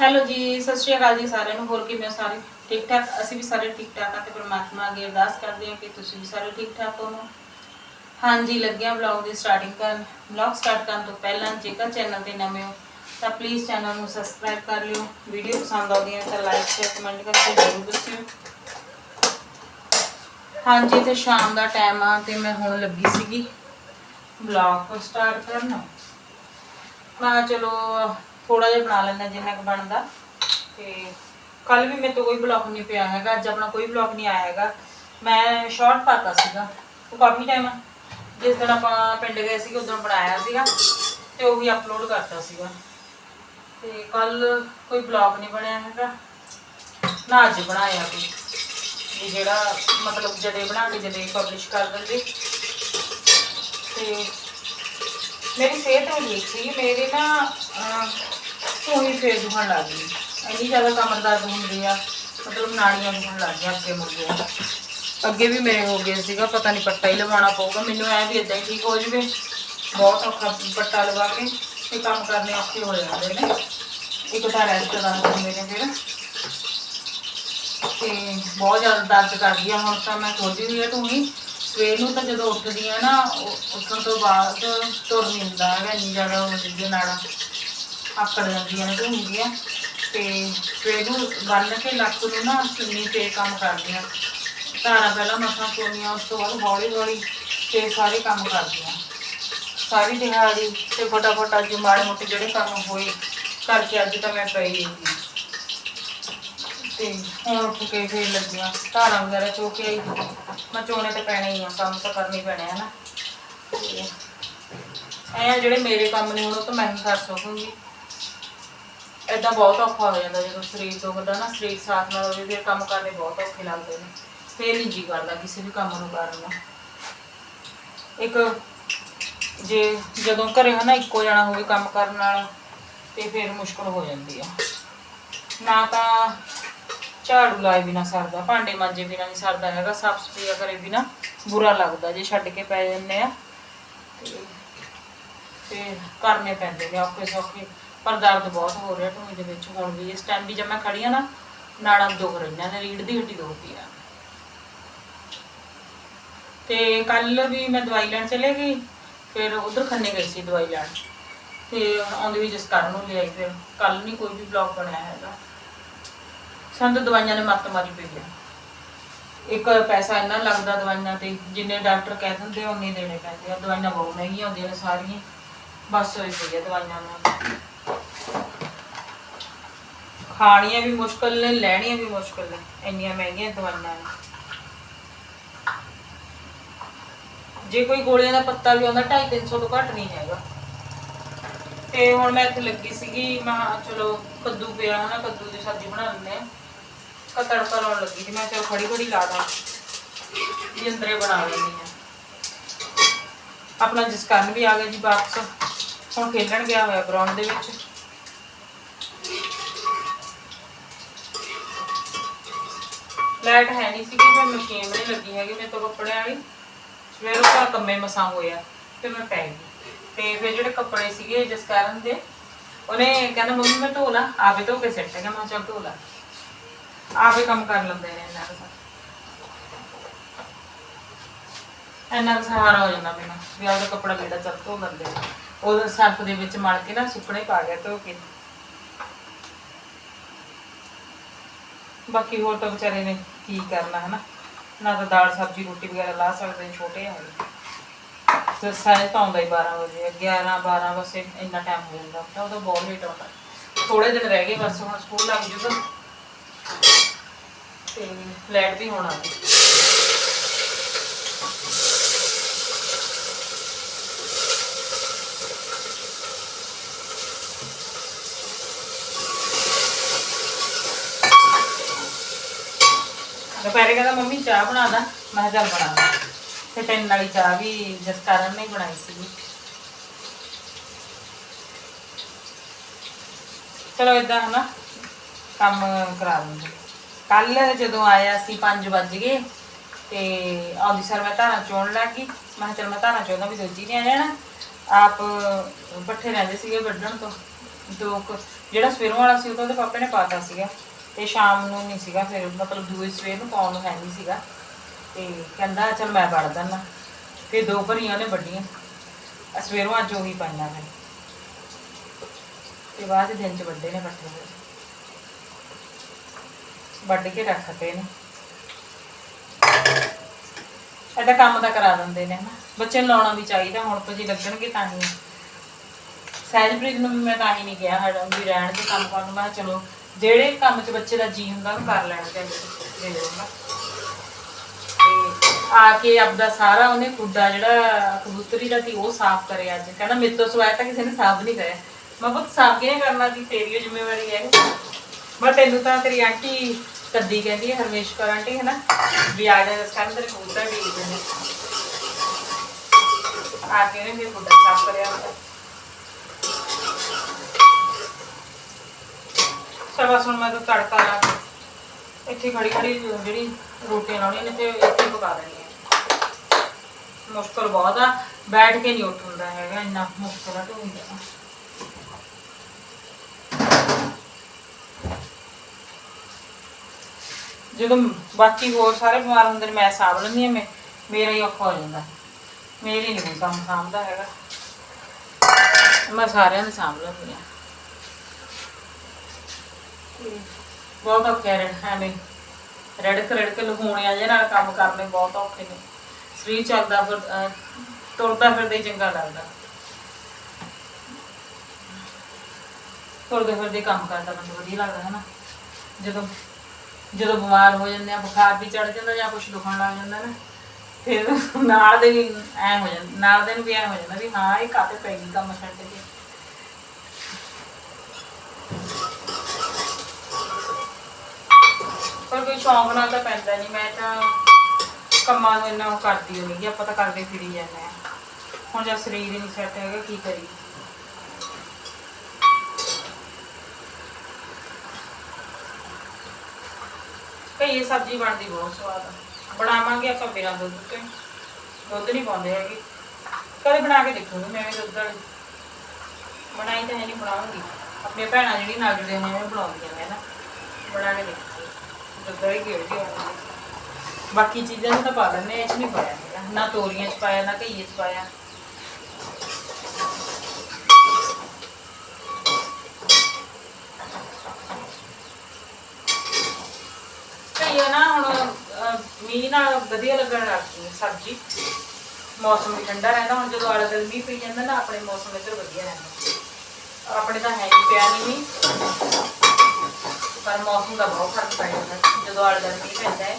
Hello ਜੀ, ਸਤਿ ਸ਼੍ਰੀ ਅਕਾਲ ਜੀ ਸਾਰਿਆਂ ਨੂੰ। ਹੋਰ ਕਿਵੇਂ ਹੋ ਸਾਰੇ? ਠੀਕ ਠਾਕ? ਅਸੀਂ ਵੀ ਸਾਰੇ ਠੀਕ ਠਾਕ ਆ ਤੇ ਪ੍ਰਮਾਤਮਾ ਅੱਗੇ ਅਰਦਾਸ ਕਰਦੇ ਹਾਂ ਕਿ ਤੁਸੀਂ ਵੀ ਸਾਰੇ ਠੀਕ ਠਾਕ ਹੋਵੋ। ਹਾਂਜੀ, ਲੱਗਿਆ ਵਲੌਗ ਦੀ ਸਟਾਰਟਿੰਗ ਕਰਨ। ਵਲੌਗ ਸਟਾਰਟ ਕਰਨ ਤੋਂ ਪਹਿਲਾਂ ਜੇਕਰ ਚੈਨਲ ਤੇ ਨਵੇਂ ਹੋ, ਤਾਂ ਪਲੀਜ਼ ਚੈਨਲ ਨੂੰ ਸਬਸਕ੍ਰਾਈਬ ਕਰ ਲਿਓ। ਵੀਡੀਓ ਪਸੰਦ ਆਉਂਦੀ ਹੈ ਤਾਂ ਲਾਈਕ ਸ਼ੇਅਰ ਕਮੈਂਟ ਕਰਕੇ ਜ਼ਰੂਰ ਦੱਸਿਓ। ਹਾਂਜੀ, ਤੇ ਸ਼ਾਮ ਦਾ ਟਾਈਮ ਆ ਤੇ ਮੈਂ ਹੁਣ ਲੱਗੀ ਸੀਗੀ ਵਲੌਗ ਸਟਾਰਟ ਕਰਨ। ਮੈਂ ਚਲੋ ਥੋੜਾ ਜਿਹਾ ਬਣਾ ਲੈਂਦਾ ਜਿੰਨਾ ਕੁ ਬਣਦਾ। ਤੇ ਕੱਲ ਵੀ ਮੇਰੇ ਤੋਂ ਕੋਈ ਬਲੌਗ ਨਹੀਂ ਪਿਆ ਹੈਗਾ, ਅੱਜ ਆਪਣਾ ਕੋਈ ਬਲੌਗ ਨਹੀਂ ਆਇਆ ਹੈਗਾ। ਮੈਂ ਸ਼ਾਰਟ ਪਾਤਾ ਸੀਗਾ। ਉਹ ਕਾਫੀ ਟਾਈਮ ਜਿਸ ਦਿਨ ਆਪਾਂ ਪਿੰਡ ਗਏ ਸੀਗੇ, ਉਦੋਂ ਬਣਾਇਆ ਸੀਗਾ ਤੇ ਉਹ ਵੀ ਅਪਲੋਡ ਕਰਤਾ ਸੀਗਾ। ਤੇ ਕੱਲ ਕੋਈ ਬਲੌਗ ਨਹੀਂ ਬਣਿਆ ਹੈਗਾ। ਨਾ ਅੱਜ ਬਣਾਇਆ ਕੋਈ। ਵੀ ਜਿਹੜਾ ਮਤਲਬ ਜਦੇ ਬਣਾ ਕੇ ਜਦੇ ਪਬਲਿਸ਼ ਕਰ ਦਿੰਦੇ। ਤੇ ਮੇਰੀ ਸਿਹਤ ਨਹੀਂ ਠੀਕ ਸੀ। ਮੇਰੇ ਨਾ ਧੂਣੀ ਫੇਰ ਦੁਖਣ ਲੱਗ ਗਈ। ਇੰਨੀ ਜ਼ਿਆਦਾ ਕਮਰ ਦਰਦ ਹੁੰਦੀ ਆ, ਮਤਲਬ ਨਾੜੀਆਂ ਦੁਖਣ ਲੱਗ ਗਈਆਂ ਅੱਗੇ ਮੁੜ ਗਿਆ ਅੱਗੇ ਵੀ ਮੇਰੇ ਹੋ ਗਏ ਸੀਗਾ, ਪਤਾ ਨਹੀਂ ਪੱਟਾ ਹੀ ਲਵਾਉਣਾ ਪਊਗਾ। ਮੈਨੂੰ ਐ ਵੀ ਇਦਾਂ ਹੀ ਠੀਕ ਹੋ ਜਵੇ। ਬਹੁਤ ਔਖਾ ਪੱਟਾ ਲਵਾ ਕੇ, ਤੇ ਕੰਮ ਕਰਨੇ ਔਖੇ ਹੋ ਜਾਂਦੇ ਨੇ। ਇੱਕ ਤਾਂ ਰੈਸਟ ਦਾ ਮੇਰੇ ਫਿਰ। ਤੇ ਬਹੁਤ ਜ਼ਿਆਦਾ ਦਰਦ ਕਰਦੀ ਆ। ਹੁਣ ਤਾਂ ਮੈਂ ਖੋਦੀ ਹੋਈ ਆ ਧੂਣੀ ਸਵੇਰ ਨੂੰ ਤਾਂ ਜਦੋਂ ਉੱਠਦੀ ਆ ਨਾ ਉੱਠਣ ਤੋਂ ਬਾਅਦ ਤੁਰ ਨਹੀਂ ਹੁੰਦਾ ਹੈਗਾ, ਇੰਨੀ ਜ਼ਿਆਦਾ ਹੋ ਜਾਂਦੀ ਆ ਆਕੜ ਜਾਂਦੀਆਂ ਨੇ, ਧੂਣੀ ਤੇ ਸਵੇਰ ਨੂੰ ਬੰਨ ਕੇ ਲੱਕ ਨੂੰ ਨਾ ਚੁੰਨੀ ਤੇ ਕੰਮ ਕਰਦੀਆਂ। ਧਾਰਾਂ ਪਹਿਲਾਂ ਮਸਾਂ ਚੋਣੀਆਂ ਉਸ ਤੋਂ ਬਾਅਦ ਹੌਲੀ ਹੌਲੀ ਤੇ ਸਾਰੇ ਕੰਮ ਕਰਦੀਆਂ। ਸਾਰੀ ਦਿਹਾੜੀ ਤੇ ਫਟਾਫਟ ਅੱਜ ਮਾੜੇ ਮੋਟੇ ਜਿਹੜੇ ਕੰਮ ਹੋਏ ਕਰਕੇ ਅੱਜ ਤਾਂ ਮੈਂ ਪਈ ਸੀ ਤੇ ਹੁਣ ਉੱਠ ਕੇ ਫੇਰ ਲੱਗੀਆਂ। ਧਾਰਾਂ ਵਗੈਰਾ ਚੋ ਕੇ ਆਈ। ਮੈਂ ਚੋਣੇ ਤੇ ਪੈਣੇ ਹੀ ਆ, ਕੰਮ ਤਾਂ ਕਰਨੇ ਪੈਣੇ ਆ ਨਾ। ਤੇ ਐ ਜਿਹੜੇ ਮੇਰੇ ਕੰਮ ਨੇ, ਹੁਣ ਉਹ ਤਾਂ ਮੈਂ ਹੀ ਕਰ ਸਕੂੰਗੀ। ਏਦਾਂ ਬਹੁਤ ਔਖਾ ਹੋ ਜਾਂਦਾ ਜਦੋਂ ਸਰੀਰ ਦੁਖਦਾ ਨਾ ਸਰੀਰ ਸਾਥ ਨਾਲ ਹੋਵੇ, ਫਿਰ ਕੰਮ ਕਰਨੇ ਬਹੁਤ ਔਖੇ ਲੱਗਦੇ ਨੇ। ਫੇਰ ਨਹੀਂ ਜੀ ਕਰਦਾ ਕਿਸੇ ਵੀ ਕੰਮ ਨੂੰ ਕਰਨ ਦਾ ਇੱਕ ਜੇ ਜਦੋਂ ਘਰੇ ਹਨਾ ਇੱਕੋ ਜਣਾ ਹੋਵੇ ਕੰਮ ਕਰਨ ਵਾਲਾ ਤੇ ਫਿਰ ਮੁਸ਼ਕਲ ਹੋ ਜਾਂਦੀ ਆ। ਨਾ ਤਾਂ ਝਾੜੂ ਲਾਏ ਬਿਨਾ ਸਰਦਾ, ਭਾਂਡੇ ਮਾਂਜੇ ਬਿਨਾ ਨਹੀਂ ਸਰਦਾ ਹੈਗਾ, ਸਾਫ਼ ਸਫ਼ਾਈ ਕਰੇ ਬਿਨਾ ਬੁਰਾ ਲੱਗਦਾ ਜੇ ਛੱਡ ਕੇ ਪੈ ਜਾਂਦੇ ਆ। ਤੇ ਕਰਨੇ ਪੈਂਦੇ ਨੇ ਔਖੇ ਸੌਖੇ। ਪਰ ਦਰਦ ਬਹੁਤ ਹੋ ਰਿਹਾ ਢੂਹੀ ਦੇ ਵਿੱਚ। ਹੁਣ ਵੀ ਇਸ ਟਾਈਮ ਵੀ ਜਦ ਮੈਂ ਖੜੀ ਆ ਨਾ, ਨਾੜਾਂ ਦੁਖ ਰਹੀਆਂ ਨੇ ਰੀੜ ਦੀ ਹੱਡੀ ਦੁਖਦੀ ਆ। ਤੇ ਕੱਲ ਵੀ ਮੈਂ ਦਵਾਈ ਲੈਣ ਚਲੇ ਗਈ, ਫਿਰ ਉਧਰ ਖੰਨੇ ਗਈ ਸੀ ਦਵਾਈ ਲੈਣ। ਤੇ ਆਉਂਦੀ ਵੀ ਜਿਸ ਕਾਰਨ ਨੂੰ ਲਿਆਈ ਫਿਰ। ਕੱਲ ਨਹੀਂ ਕੋਈ ਵੀ ਬਲੌਗ ਬਣਾਇਆ ਹੈਗਾ। ਸਾਨੂੰ ਦਵਾਈਆਂ ਨੇ ਮੱਤ ਮਾਰੀ ਪਈ ਆ। ਇੱਕ ਪੈਸਾ ਇੰਨਾ ਲੱਗਦਾ ਦਵਾਈਆਂ ਤੇ, ਜਿੰਨੇ ਡਾਕਟਰ ਕਹਿ ਦਿੰਦੇ ਉਹਨੇ ਦੇਣੇ ਪੈਂਦੇ ਆ। ਦਵਾਈਆਂ ਬਹੁਤ ਮਹਿੰਗੀਆਂ ਹੁੰਦੀਆਂ ਨੇ ਸਾਰੀਆਂ। ਬਸ ਹੋਈ ਪਈ ਆ ਦਵਾਈਆਂ ਨਾਲ। ਖਾਣੀਆਂ ਵੀ ਮੁਸ਼ਕਲ ਨੇ, ਲੈਣੀਆਂ ਵੀ ਮੁਸ਼ਕਲ ਨੇ, ਇੰਨੀਆਂ ਮਹਿੰਗੀਆਂ ਦਵਾਈਆਂ ਨੇ। ਜੇ ਕੋਈ ਗੋਲੀਆਂ ਦਾ ਪੱਤਾ ਵੀ ਆਉਂਦਾ 2.5 300 ਤੋਂ ਘੱਟ ਨਹੀਂ ਹੈਗਾ। ਤੇ ਹੁਣ ਮੈਂ ਇੱਥੇ ਲੱਗੀ ਸੀਗੀ, ਮੈਂ ਚਲੋ ਕੱਦੂ ਪਿਆ, ਹਨਾ, ਕੱਦੂ ਦੀ ਸਬਜ਼ੀ ਬਣਾ ਲੈਂਦੇ ਆ ਕਾ ਤੜਕਾ ਲਾਉਣ ਲੱਗੀ ਸੀ, ਮੈਂ ਚਲੋ ਖੜੀ ਖੜੀ ਲਾ ਦਾਂ, ਵੀ ਅੰਦਰੇ ਬਣਾ ਲੈਂਦੀ ਆ ਆਪਣਾ ਜਸਕਰਨ ਵੀ ਆ ਗਿਆ ਜੀ ਵਾਪਸ, ਹੁਣ ਖੇਲਣ ਗਿਆ ਹੋਇਆ ਗਰਾਊਂਡ ਦੇ ਵਿੱਚ। ਲਾਈਟ ਹੈ ਨਹੀਂ ਸੀਗੀ ਫਿਰ ਮਸ਼ੀਨ ਨਹੀਂ ਲੱਗੀ ਹੈਗੀ, ਮੇਰੇ ਤੋਂ ਕੱਪੜਿਆਂ ਵਾਲੀ। ਸਵੇਰ ਦਾ ਕੰਮੇ ਮਸਾਂ ਹੋਇਆ, ਤੇ ਮੈਂ ਪੈ ਗਈ। ਤੇ ਫਿਰ ਜਿਹੜੇ ਕੱਪੜੇ ਸੀਗੇ ਜਿਸ ਕਾਰਨ ਦੇ, ਉਹਨੇ ਕਹਿੰਦਾ, ਮੰਮੀ, ਮੈਂ ਧੋ ਲਾ। ਆਪੇ ਧੋ ਕੇ ਸਿੱਟ ਗਿਆ, ਮੈਂ ਚੱਲ ਧੋ ਲਾ। ਆਪੇ ਕੰਮ ਕਰ ਲੈਂਦੇ ਨੇ ਇਹਨਾਂ ਦਾ ਇੰਨਾ ਕੁ ਸਹਾਰਾ ਹੋ ਜਾਂਦਾ ਮੈਨੂੰ, ਵੀ ਆਪਦਾ ਕੱਪੜਾ ਲੀੜਾ ਚੱਲ ਧੋ ਲੈਂਦੇ ਨੇ। ਉਹ ਸਰਫ ਦੇ ਵਿੱਚ ਮਲ ਕੇ ਨਾ ਸੁੱਕਣੇ ਪਾ ਗਿਆ, ਧੋ ਕੇ। ਬਾਕੀ ਹੋਰ ਤਾਂ ਵਿਚਾਰੇ ਨੇ ਕੀ ਕਰਨਾ, ਹਨਾ? ਨਾ ਤਾਂ ਦਾਲ, ਸਬਜ਼ੀ, ਰੋਟੀ ਵਗੈਰਾ ਲਾ ਸਕਦੇ ਨੇ, ਛੋਟੇ ਆ ਤੇ ਸਾਰੇ ਤਾਂ ਆਉਂਦਾ ਹੀ 12 ਵਜੇ 11 12 ਬਸ ਇੰਨਾ ਟਾਈਮ ਹੋ ਜਾਂਦਾ। ਤਾਂ ਉਹ ਬਹੁਤ ਲੇਟ ਆਉਂਦਾ। ਥੋੜੇ ਦਿਨ ਰਹਿ ਗਏ, ਬਸ ਹੁਣ ਸਕੂਲ ਲੱਗ ਜੂਗਾ। ਤੇ ਲੈਟ ਵੀ ਹੋਣਾ। ਦੁਪਹਿਰੇ ਕਹਿੰਦਾ, ਮੰਮੀ, ਚਾਹ ਬਣਾ ਦਾ। ਮੈਂ ਕਿਹਾ, ਚੱਲ ਬਣਾ ਦਾਂ। ਤੇ ਤਿੰਨ ਵਾਲੀ ਚਾਹ ਵੀ ਜਿਸ ਕਾਰਨ ਬਣਾਈ ਸੀ ਚਲੋ ਇਦਾਂ ਹਨਾ, ਕੰਮ ਕਰਾ ਦਿੰਦੇ। ਕੱਲ ਜਦੋਂ ਆਇਆ ਸੀ 5 ਵੱਜ ਗਏ ਤੇ ਆਉਂਦੀ ਸਰ ਮੈਂ ਧਾਰਾਂ ਚੋਣ ਲੱਗ ਗਈ। ਮੈਂ ਕਿਹਾ, ਚੱਲ ਮੈਂ ਧਾਰਾਂ ਚੋਣਾ ਵੀ ਦੂਜੀ ਨੇ ਆ ਜਾਣਾ। ਆਪ ਪੱਠੇ ਰਹਿੰਦੇ ਸੀਗੇ ਵੱਢਣ ਤੋਂ। ਦੋ ਜਿਹੜਾ ਸਵੇਰੋਂ ਵਾਲਾ ਸੀ, ਉਹ ਉਹਦੇ ਪਾਪੇ ਨੇ ਪਾਤਾ ਸੀਗਾ। ਤੇ ਸ਼ਾਮ ਨੂੰ ਨਹੀਂ ਸੀਗਾ ਫਿਰ, ਮਤਲਬ ਦੂਏ ਸਵੇਰ ਨੂੰ ਪਾਉਣ ਨੂੰ ਹੈ ਨਹੀਂ ਸੀਗਾ। ਤੇ ਕਹਿੰਦਾ ਚਲ ਮੈਂ ਵੜ ਦਿੰਦਾ ਫਿਰ ਦੋ ਭਰੀਆਂ ਨੇ ਵੱਡੀਆਂ ਸਵੇਰੋਂ ਅੱਜ ਉਹੀ ਪਾਈਆਂ ਨੇ। ਤੇ ਬਾਅਦ ਦਿਨ ਚ ਵੱਡੇ ਨੇ ਇਕੱਠੇ ਵੱਢ ਕੇ ਰੱਖਦੇ ਨੇ। ਇਹਦਾ ਕੰਮ ਤਾਂ ਕਰਾ ਦਿੰਦੇ ਨੇ, ਹਨਾ। ਬੱਚੇ ਨੂੰ ਲਾਉਣਾ ਵੀ ਚਾਹੀਦਾ, ਹੁਣ ਤੋਂ ਜੇ ਲੱਗਣਗੇ ਤਾਂ ਹੀ। ਸਹਿਜਪ੍ਰੀਤ ਨੂੰ ਮੈਂ ਤਾਂ ਹੀ ਨਹੀਂ ਕਿਹਾ ਹੜ ਵੀ ਰਹਿਣ ਦੇ ਕੰਮ ਕਰਨ ਮੈਂ ਚਲੋ ਜਿਹੜੇ ਕੰਮ 'ਚ ਬੱਚੇ ਦਾ ਜੀ ਹੁੰਦਾ, ਉਹਨੂੰ ਕਰ ਲੈਣਾ ਚਾਹੀਦਾ ਦੇ ਦਿਓ ਆ ਕੇ ਆਪਦਾ ਸਾਰਾ ਉਹਨੇ ਖੁੱਡਾ ਜਿਹੜਾ ਕਬੂਤਰੀ ਦਾ ਸੀ, ਉਹ ਸਾਫ਼ ਕਰਿਆ ਅੱਜ। ਕਹਿੰਦਾ ਮੇਰੇ ਤੋਂ ਸਵਾਇਆ ਤਾਂ ਕਿਸੇ ਨੇ ਸਾਫ਼ ਨਹੀਂ ਕਰਿਆ। ਮੈਂ ਬਹੁਤ ਸਾਫ਼ ਕਿਹਨੇ ਕਰਨਾ ਸੀ ਤੇਰੀ ਓ ਜ਼ਿੰਮੇਵਾਰੀ ਹੈ ਮੈਂ ਤੈਨੂੰ ਤਾਂ ਤੇਰੀ ਆਂਟੀ ਕੱਦੀ ਕਹਿੰਦੀ ਹੈ, ਹਰਮੇਸ਼ ਕੌਰ ਆਂਟੀ ਹੈ ਨਾ ਵੀ ਆ ਜਾ ਸਾਨੂੰ ਤੇਰੇ ਕਬੂਤਰ ਵੇਚਦੇ ਨੇ। ਆ ਕੇ ਨੇ ਮੇਰੇ ਖੁੱਡਾ ਸਾਫ਼ ਕਰਿਆ। ਹੁੰਦਾ ਬਸ ਹੁਣ ਮੈਂ ਤਾਂ ਤੜਕਾ ਲਾ ਇੱਥੇ ਖੜੀ ਖੜੀ ਜਿਹੜੀ ਰੋਟੀਆਂ ਲਾਉਣੀਆਂ ਨੇ ਤੇ ਇੱਥੇ ਪਕਾ ਦੇਣੀਆਂ ਮੁਸ਼ਕਲ ਬਹੁਤ ਆ, ਬੈਠ ਕੇ ਨਹੀਂ ਉੱਠ ਹੁੰਦਾ ਹੈਗਾ, ਇੰਨਾ ਮੁਸ਼ਕਲ ਆ ਢੋਈ ਦਾ ਜਦੋਂ ਬਾਕੀ ਹੋਰ ਸਾਰੇ ਬਿਮਾਰ ਹੁੰਦੇ ਨੇ, ਮੈਂ ਸਾਂਭ ਲੈਂਦੀ ਹਾਂ, ਮੈਂ, ਮੇਰਾ ਹੀ ਔਖਾ ਹੋ ਜਾਂਦਾ। ਮੇਰੀ ਹੀ ਨਹੀਂ ਕੰਮ ਸਾਂਭਦਾ ਹੈਗਾ। ਮੈਂ ਸਾਰਿਆਂ ਨੂੰ ਸਾਂਭ ਲੈਂਦੀ ਹਾਂ? ਬਹੁਤ ਔਖਾ ਹੈ ਐਵੇਂ ਰੜਕ ਰੜਕ ਲਹੂਣਿਆ ਜੇ ਨਾਲ ਕੰਮ ਕਰਨੇ ਬਹੁਤ ਔਖੇ ਨੇ। ਸਰੀਰ ਚੱਲਦਾ ਫਿਰ ਤੁਰਦਾ ਫਿਰਦਾ ਹੀ ਚੰਗਾ ਲੱਗਦਾ। ਤੁਰਦੇ ਫਿਰਦੇ ਕੰਮ ਕਰਦਾ ਮੈਨੂੰ ਵਧੀਆ ਲੱਗਦਾ ਹੈ ਨਾ ਜਦੋਂ ਜਦੋਂ ਬਿਮਾਰ ਹੋ ਜਾਂਦੇ ਆ, ਬੁਖਾਰ ਵੀ ਚੜ ਜਾਂਦਾ ਜਾਂ ਕੁਝ ਦੁਖਣ ਲੱਗ ਜਾਂਦਾ ਨਾ, ਫਿਰ ਨਾਲ ਦੇ ਵੀ ਐ ਹੋ ਜਾਂਦਾ, ਨਾਲ ਦੇ ਨੂੰ ਵੀ ਐ ਹੋ ਜਾਂਦਾ ਵੀ ਹਾਂ, ਇਹ ਕਾਤੇ ਪੈ ਗਈ ਕੰਮ ਛੱਡ ਕੇ। ਪਰ ਕੋਈ ਸ਼ੌਂਕ ਨਾਲ ਤਾਂ ਪੈਂਦਾ ਨਹੀਂ ਮੈਂ ਤਾਂ ਕੰਮਾਂ ਨੂੰ ਇੰਨਾ ਉਹ ਕਰਦੀ ਨਹੀਂ ਆਪਾਂ ਤਾਂ ਕਰਦੇ ਫਿਰੀ ਜਾਂਦੇ ਆ। ਹੁਣ ਜਦ ਸਰੀਰ ਹੀ ਨਹੀਂ ਸੈੱਟ ਹੈਗਾ, ਕੀ ਕਰੀਏ? ਕਈ ਸਬਜ਼ੀ ਬਣਦੀ ਬਹੁਤ ਸਵਾਦ ਆ। ਬਣਾਵਾਂਗੇ ਆਪਾਂ ਬਿਨਾਂ ਦੁੱਧ ਤੇ। ਦੁੱਧ ਨਹੀਂ ਪਾਉਂਦੇ ਹੈਗੇ। ਕਦੇ ਬਣਾ ਕੇ ਦੇਖੂੰਗੀ, ਮੈਂ ਵੀ ਦੁੱਧ ਵਾਲੀ। ਬਣਾਈ ਤਾਂ ਹੈ ਨਹੀਂ ਬਣਾਉਂਗੀ। ਆਪਣੀਆਂ ਭੈਣਾਂ ਜਿਹੜੀ ਨਾਲ ਜੁੜੀਆਂ ਹੋਈਆਂ ਉਹ ਬਣਾਉਂਦੀਆਂ ਨੇ ਨਾ। ਬਣਾ ਕੇ ਦੇਖੂੰਗੀ। ਦੁੱਧ ਵਾਲੀ ਕਿਹੜੀ ਹੋਣੀ ਬਾਕੀ ਚੀਜ਼ਾਂ ਨੂੰ ਤਾਂ ਪਾ ਲੈਂਦੇ ਇਹ ਚ ਨਹੀਂ ਪਾਇਆ ਹੈਗਾ। ਨਾ ਤੋਰੀਆਂ ਚ ਪਾਇਆ ਨਾ ਘਈਏ ਚ ਪਾਇਆ। ਘਈਆ ਨਾ ਹੁਣ ਅਹ, ਮੀਂਹ ਨਾਲ ਵਧੀਆ ਲੱਗਣ ਲੱਗ ਗਈ ਸਬਜ਼ੀ। ਮੌਸਮ ਵੀ ਠੰਡਾ ਰਹਿੰਦਾ। ਹੁਣ ਜਦੋਂ ਆਲੇ ਦੁਆਲੇ ਮੀਂਹ ਪਈ ਜਾਂਦਾ ਨਾ ਆਪਣੇ ਮੌਸਮ ਇੱਧਰ ਵਧੀਆ ਰਹਿੰਦਾ। ਆਪਣੇ ਤਾਂ ਹੈ ਨਹੀਂ ਪਿਆ ਨਹੀਂ ਮੀਂਹ। ਪਰ ਮੌਸਮ ਦਾ ਬਹੁਤ ਫ਼ਰਕ ਪੈ ਜਾਂਦਾ। ਜਦੋਂ ਆਲੇ ਮੀਂਹ ਪੈਂਦਾ ਹੈ।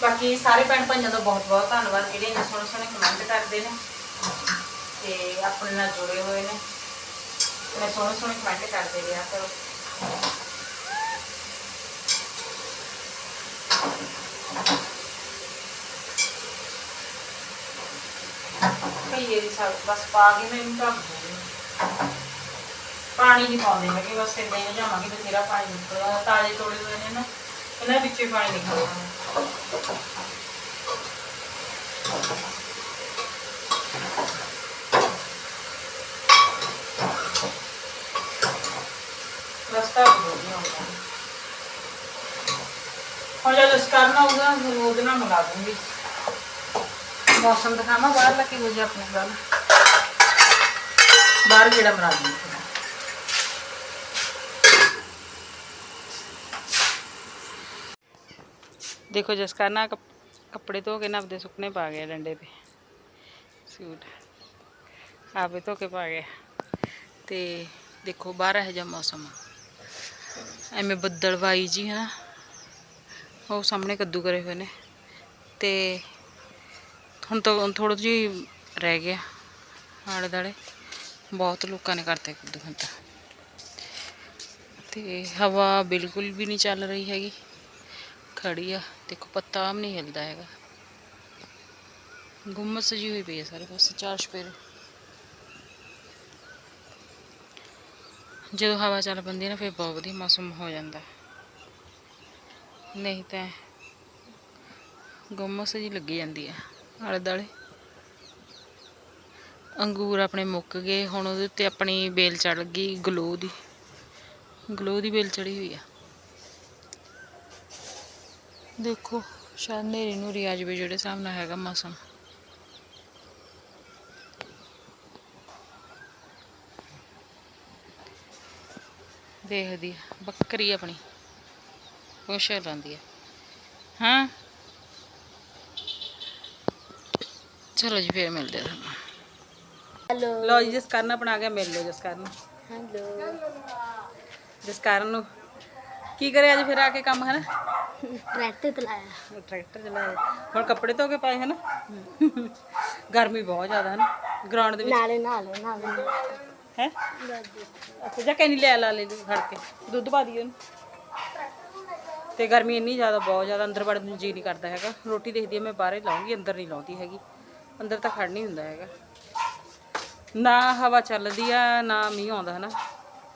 ਬਾਕੀ ਸਾਰੇ ਭੈਣ ਭਾਈਆਂ ਦਾ ਬਹੁਤ ਬਹੁਤ ਧੰਨਵਾਦ, ਜਿਹੜੇ ਇੰਨੇ ਸੋਹਣੇ ਸੋਹਣੇ ਕਮੈਂਟ ਕਰਦੇ ਨੇ ਤੇ ਆਪਣੇ ਨਾਲ ਜੁੜੇ ਹੋਏ ਨੇ। ਇੰਨੇ ਸੋਹਣੇ ਸੋਹਣੇ ਕਮੈਂਟ ਕਰਦੇ ਰਿਹਾ ਕਰੋ। ਕਈਏ ਦੀ ਸਬ ਬਸ ਪਾ ਕੇ ਮੈਂ ਇਹਨੂੰ ਢੱਕ ਪਾਣੀ ਨਹੀਂ ਪਾਉਂਦੇ ਹੈਗੇ, ਬਸ ਇੰਨਾ ਹੀ ਜਾਵਾਂਗੇ ਬਥੇਰਾ ਪਾਣੀ ਨਿਕਲਦਾ, ਤਾਜ਼ੇ ਤੋੜੇ ਹੋਏ ਨੇ ਨਾ ਇਹਨਾਂ ਵਿੱਚੇ ਪਾਣੀ ਨਿਕਲਦਾ। ਰਸਤਾ ਬੋਲੀ ਹੁੰਦਾ ਹੁਣ। ਕਰਨਾ ਹੋਊਗਾ ਉਹਦੇ ਨਾਲ ਮਿਲਾ ਦੂੰਗੀ। ਮੌਸਮ ਦਿਖਾਵਾਂ ਬਾਹਰ ਲੱਗੀ ਹੋ ਜਾ ਆਪਣੇ ਗੱਲ। ਬਾਹਰ ਜਿਹੜਾ ਬਣਾ ਦੂੰਗੀ। ਥੋੜ੍ਹਾ। ਦੇਖੋ ਜਿਸ ਕਰਨਾ ਕੱਪੜੇ ਧੋ ਕੇ ਨਾ ਆਪਦੇ ਸੁੱਕਣੇ ਪਾ ਗਿਆ ਡੰਡੇ ਤੇ ਸੂਟ ਆਪੇ ਧੋ ਕੇ ਪਾ ਗਿਆ ਤੇ ਦੇਖੋ ਬਾਹਰ ਇਹ ਜਿਹਾ ਮੌਸਮ ਆ ਐਵੇਂ ਬੱਦਲਵਾਈ ਜੀ ਹੈ ਉਹ ਸਾਹਮਣੇ ਕੱਦੂ ਕਰੇ ਹੋਏ ਨੇ ਤੇ ਹੁਣ ਤਾਂ ਥੋੜਾ ਜਿਹੀ ਰਹਿ ਗਿਆ ਆਲੇ ਦਾਲੇ ਬਹੁਤ ਲੋਕਾਂ ਨੇ ਕਰਤੇ ਕੱਦੂ ਹੁਣ ਤਾਂ ਤੇ ਹਵਾ ਬਿਲਕੁਲ ਵੀ ਨਹੀਂ ਚੱਲ ਰਹੀ ਹੈਗੀ ਖੜੀ ਆ। ਦੇਖੋ, ਪੱਤਾ ਵੀ ਨਹੀਂ ਹਿਲਦਾ ਹੈਗਾ। ਗੁੰਮਸ ਜੀ ਹੋਈ ਪਈ ਹੈ ਸਾਰੇ ਪਾਸੇ, ਚਾਰ ਚਪੇਰੇ ਜਦੋਂ ਹਵਾ ਚੱਲ ਪੈਂਦੀ ਹੈ ਨਾ, ਫਿਰ ਬਹੁਤ ਵਧੀਆ ਮੌਸਮ ਹੋ ਜਾਂਦਾ। ਨਹੀਂ ਤਾਂ ਗੁੰਮਸ ਜੀ ਲੱਗੀ ਜਾਂਦੀ ਆ ਆਲੇ ਦਾਲੇ ਅੰਗੂਰ ਆਪਣੇ ਮੁੱਕ ਗਏ, ਹੁਣ ਉਹਦੇ ਉੱਤੇ ਆਪਣੀ ਬੇਲ ਚੜ ਗਈ, ਗਲੋ ਦੀ। ਗਲੋ ਦੀ ਬੇਲ ਚੜੀ ਹੋਈ ਆ। ਦੇਖੋ ਸ਼ਾਇਦ ਨੇਰੀ ਨੂੰ ਆ ਜਾਵੇ ਜਿਹੜੇ ਹਿਸਾਬ ਨਾਲ ਹੈਗਾ ਮੌਸਮ। ਦੇਖਦੀ ਬੱਕਰੀ ਆਪਣੀ। ਕੁਛ ਲਾਂਦੀ ਆ। ਹਾਂ? ਚਲੋ ਜੀ ਫੇਰ ਮਿਲਦੇ ਹਾਂ ਹੈਲੋ। ਲਓ ਜੀ ਜਿਸ ਕਰਨ ਬਣਾ ਕੇ ਮਿਲ ਲਓ ਜਿਸ ਕਰਨ ਹੈਲੋ। ਜਿਸ ਕਾਰਨ ਨੂੰ। ਕੀ ਕਰਿਆ ਅੱਜ ਫਿਰ ਆ ਕੇ ਕੰਮ ਹੈ ਨਾ ਟਰੈਕਟਰ ਚਲਾਇਆ। ਟਰੈਕਟਰ ਚਲਾਇਆ। ਹੁਣ ਕੱਪੜੇ ਧੋ ਕੇ ਪਾਏ ਹਨ? ਗਰਮੀ ਬਹੁਤ ਜ਼ਿਆਦਾ ਹੈ ਨਾ ਗਰਾਊਂਡ ਦੇ ਵਿੱਚ। ਨਾਲੇ ਨਾਲੇ ਨਾਲੇ। ਹੈ? ਅੱਛਾ ਜਾ ਕੈਨੀ ਲੈ ਲਾ ਲੈ ਫੜ ਕੇ? ਦੁੱਧ ਪਾ ਉਹਨੂੰ। ਤੇ ਗਰਮੀ ਇੰਨੀ ਜ਼ਿਆਦਾ ਬਹੁਤ ਜ਼ਿਆਦਾ ਅੰਦਰ ਵੜਨ ਨੂੰ ਜੀ ਨਹੀਂ ਕਰਦਾ ਹੈਗਾ। ਰੋਟੀ ਦੇਖਦੀ ਆ ਮੈਂ ਬਾਹਰੇ ਲਾਉਂਗੀ ਅੰਦਰ ਨਹੀਂ ਲਾਉਂਦੀ ਹੈਗੀ। ਅੰਦਰ ਤਾਂ ਖੜ ਨਹੀਂ ਹੁੰਦਾ ਹੈਗਾ। ਨਾ ਹਵਾ ਚੱਲਦੀ ਆ ਨਾ ਮੀਂਹ ਆਉਂਦਾ ਹੈ ਨਾ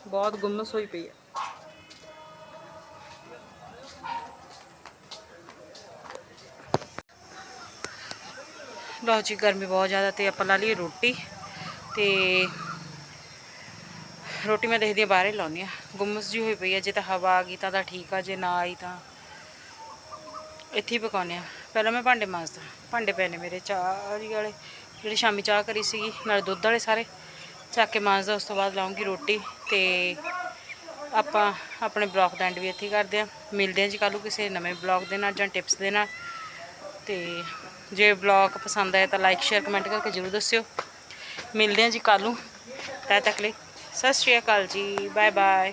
ਬਹੁਤ ਗੁੰਮਸ ਹੋਈ ਪਈ ਆ। ਲਓ ਜੀ, ਗਰਮੀ ਬਹੁਤ ਜ਼ਿਆਦਾ ਤੇ ਆਪਾਂ ਲਾ ਲਈਏ ਰੋਟੀ ਤੇ ਰੋਟੀ ਮੈਂ ਦੇਖਦੀ ਹਾਂ, ਬਾਹਰੇ ਲਾਉਣੀ ਆ ਗੁੰਮਸ ਜੀ ਹੋਈ ਪਈ ਆ, ਜੇ ਤਾਂ ਹਵਾ ਆ ਗਈ ਤਾਂ ਤਾਂ ਠੀਕ ਆ, ਜੇ ਨਾ ਆਈ ਤਾਂ ਇੱਥੇ ਹੀ ਪਕਾਉਂਦੇ ਆ ਪਹਿਲਾਂ ਮੈਂ ਭਾਂਡੇ ਮਾਂਜਦਾ, ਭਾਂਡੇ ਪਏ ਨੇ ਮੇਰੇ, ਚਾਹ ਜੀ ਵਾਲੇ, ਜਿਹੜੀ ਸ਼ਾਮੀ ਚਾਹ ਕਰੀ ਸੀਗੀ, ਨਾਲੇ ਦੁੱਧ ਵਾਲੇ ਸਾਰੇ, ਚੱਕ ਕੇ ਮਾਂਜਦਾ, ਉਸ ਤੋਂ ਬਾਅਦ ਲਾਉਂਗੀ ਰੋਟੀ ਤੇ ਆਪਾਂ ਆਪਣੇ ਬਲੌਗ ਦਾ ਐਂਡ ਵੀ ਇੱਥੇ ਹੀ ਕਰਦੇ ਆ ਮਿਲਦੇ ਆ ਜੀ ਕੱਲ੍ਹ ਨੂੰ ਕਿਸੇ ਨਵੇਂ ਬਲੌਗ ਦੇ ਨਾਲ ਜਾਂ ਟਿਪਸ ਦੇ ਨਾਲ ਤੇ ਜੇ ਬਲੌਗ ਪਸੰਦ ਆਇਆ ਤਾਂ ਲਾਈਕ ਸ਼ੇਅਰ ਕਮੈਂਟ ਕਰਕੇ ਜ਼ਰੂਰ ਦੱਸਿਓ। ਮਿਲਦੇ ਹਾਂ ਜੀ ਕੱਲ੍ਹ ਨੂੰ। ਤਦ ਤੱਕ ਲਈ ਸਤਿ ਸ਼੍ਰੀ ਅਕਾਲ ਜੀ। Bye bye